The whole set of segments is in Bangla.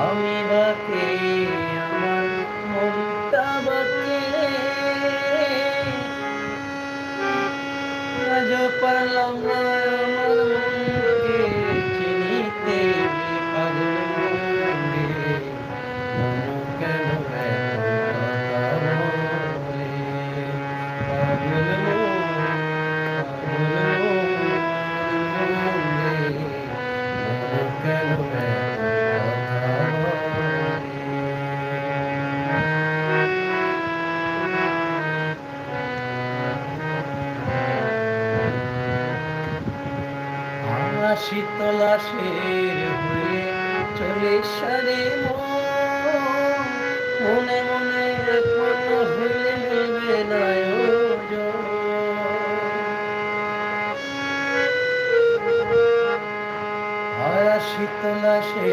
আমি বাকে আমার মনটা বাকে আজ পারলাম না। হয়ে চলে সরে মনে। মনে পূর্ণ হইলে মিলবে না শীতলা সে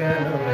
ಗಣವ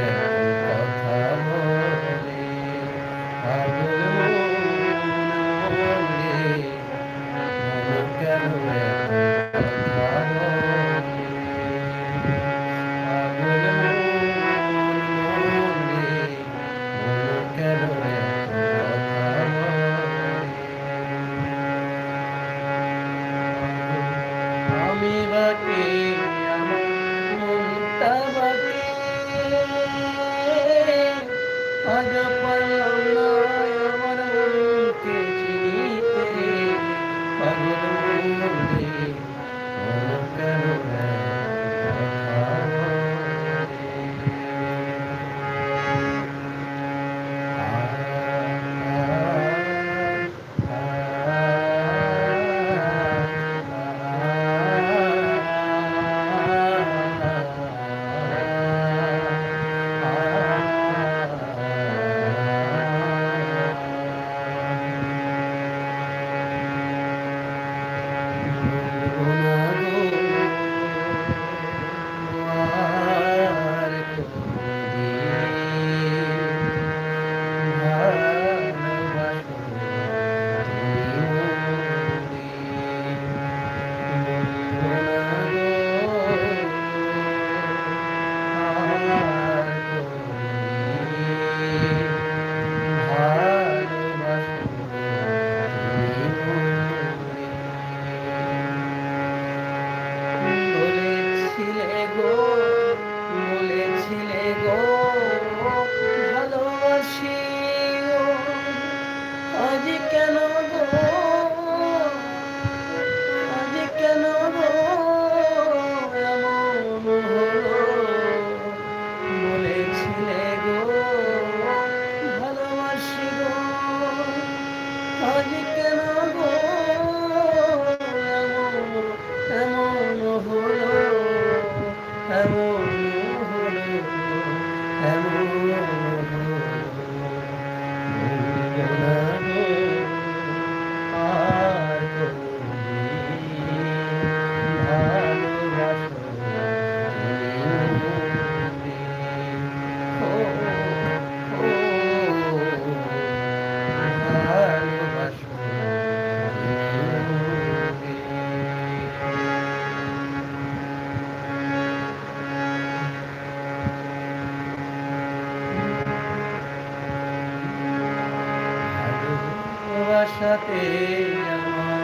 হাতে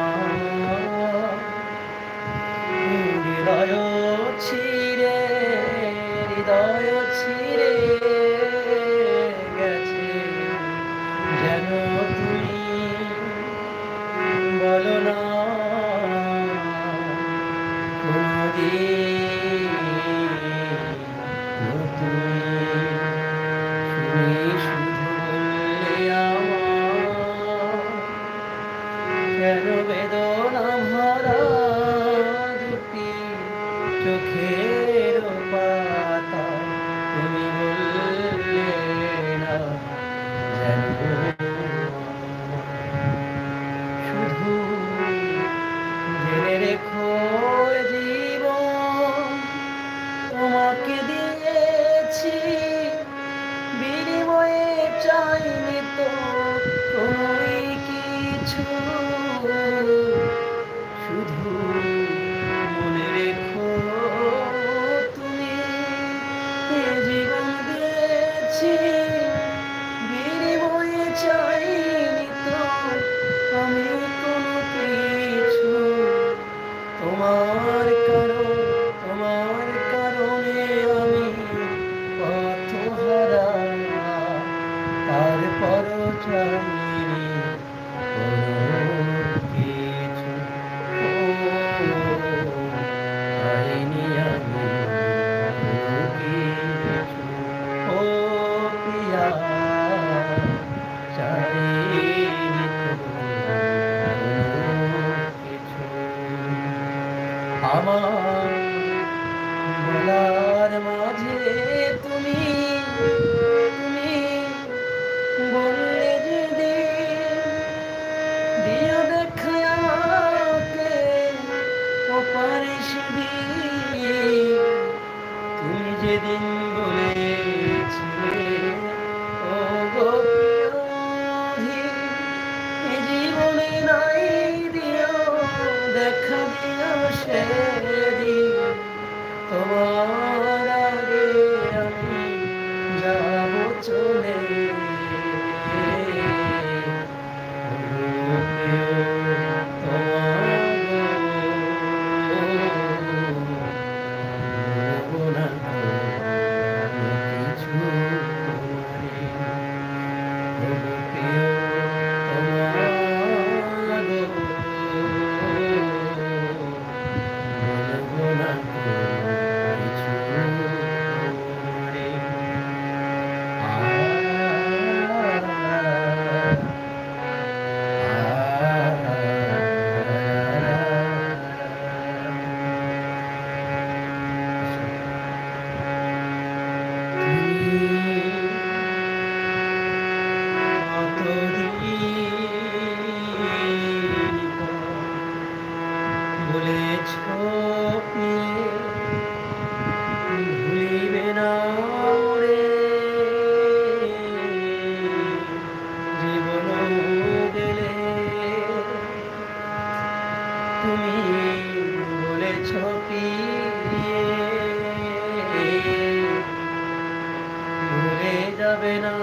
যাবে না।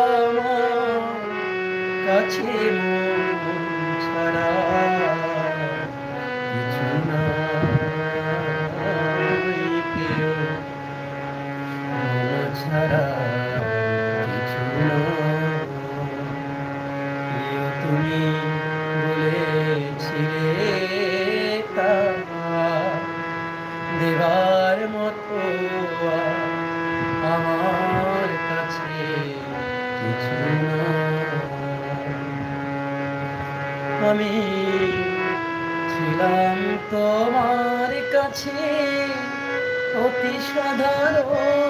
আমার কাছে হচ্ছে অতি সাধারণ।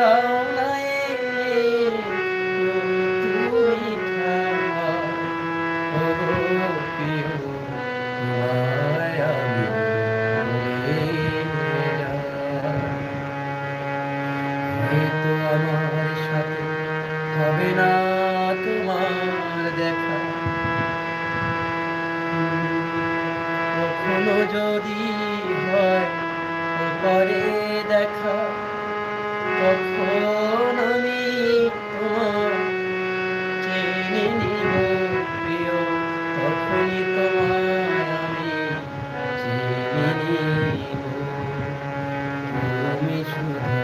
love. Krishna.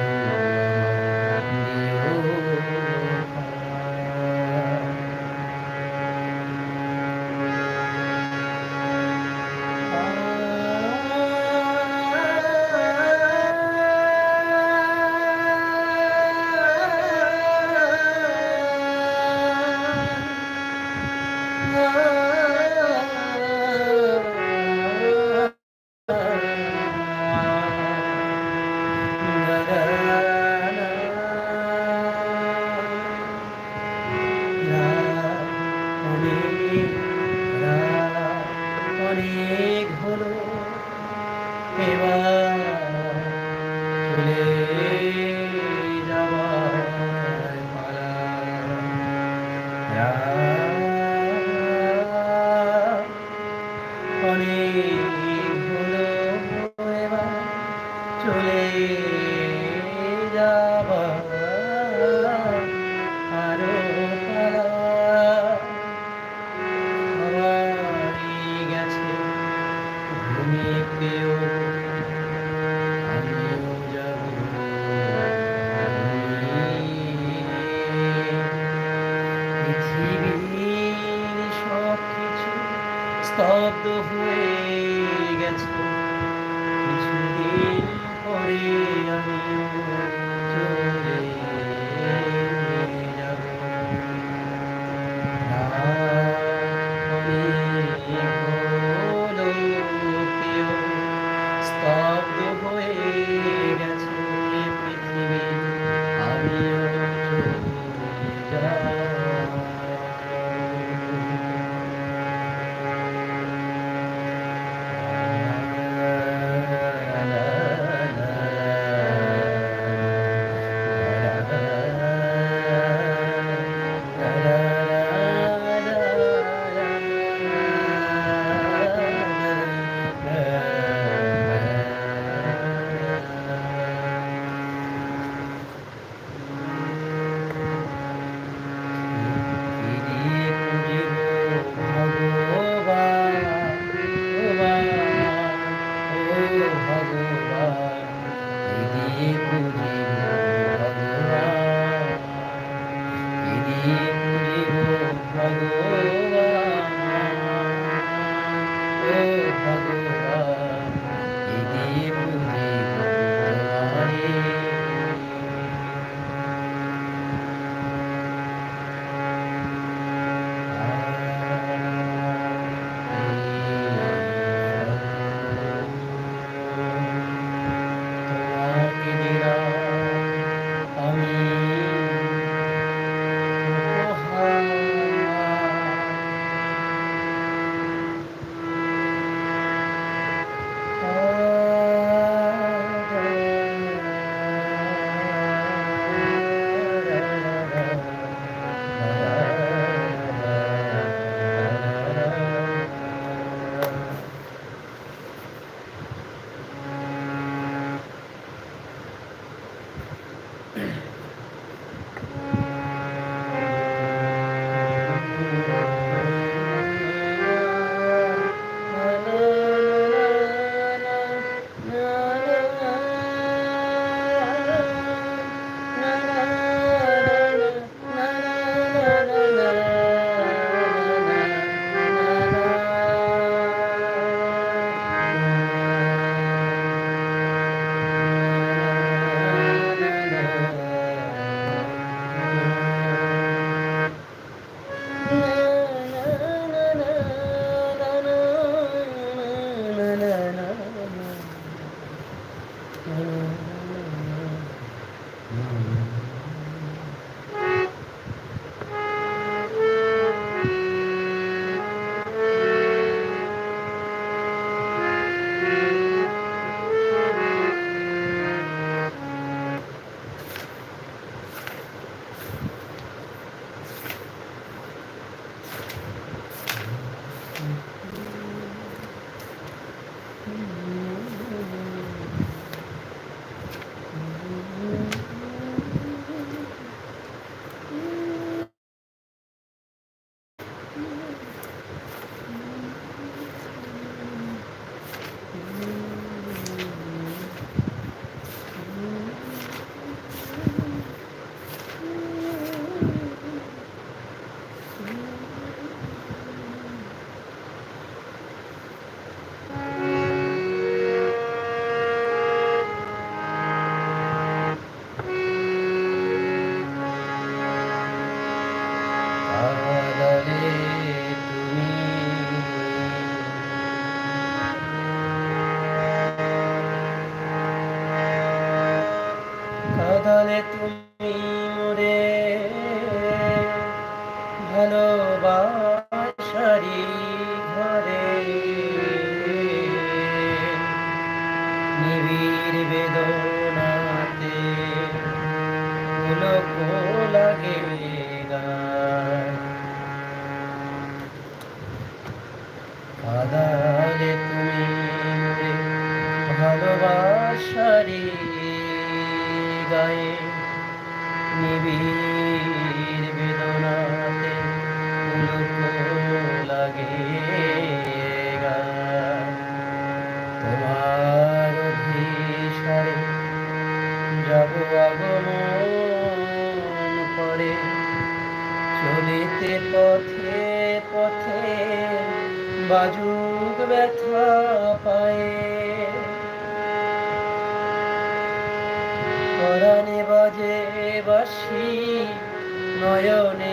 happy birthday. Thank you. নিবিড় বেদনাতে পুলক লাগে কাদালে তুমি ভালোবাসারি গায়ে নিবিড় বাজুক ব্যথা পায়ে। পরাণে বাজে বাসি নয়নে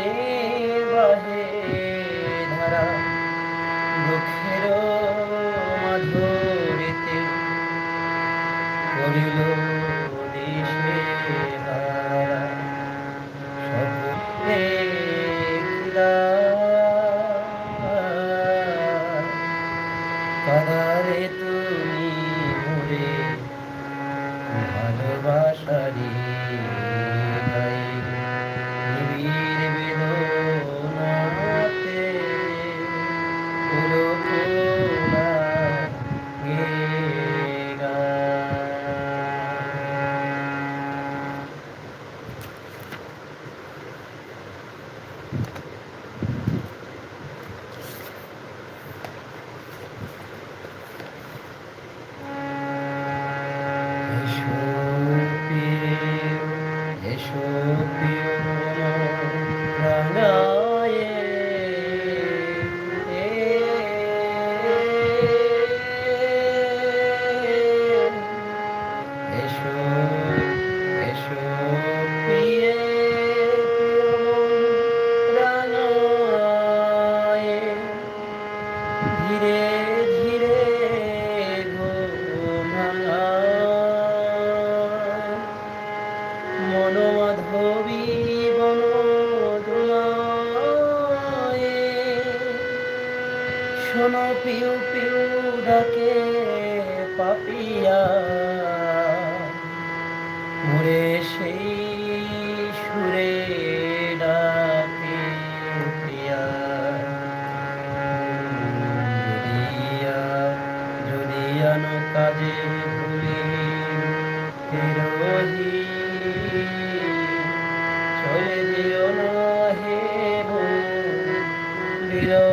video.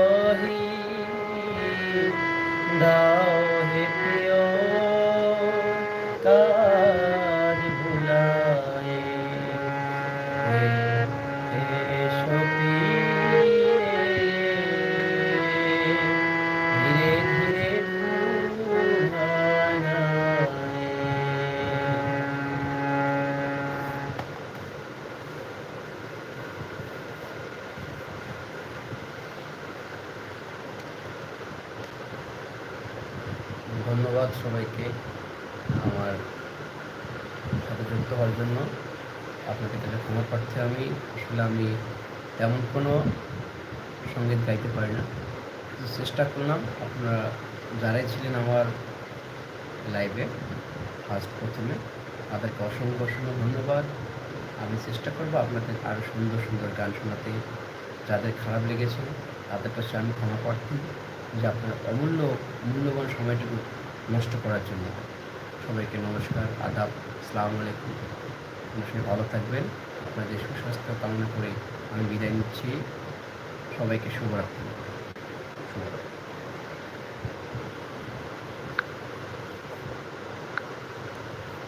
আপনাদের তাহলে ক্ষমা প্রার্থী আমি, আসলে আমি তেমন কোনো সংগীত গাইতে পারি না। চেষ্টা করলাম। আপনারা যারাই ছিলেন আমার লাইভে ফার্স্ট প্রথমে, তাদেরকে অসংখ্য অসংখ্য ধন্যবাদ। আমি চেষ্টা করব আপনাদের আরও সুন্দর সুন্দর গান শোনাতে। যাদের খারাপ লেগেছে, তাদের কাছে আমি ক্ষমা প্রার্থী যে আপনার অমূল্য, মূল্যবান সময়টুকু নষ্ট করার জন্য। সবাইকে নমস্কার, আদাব আসসালামু আলাইকুম। সবাই ভালো থাকবেন। আপনাদের সুস্বাস্থ্য কামনা করে আমি বিদায় নিচ্ছি। সবাইকে শুভরাত্রি। শুভরাত্রি।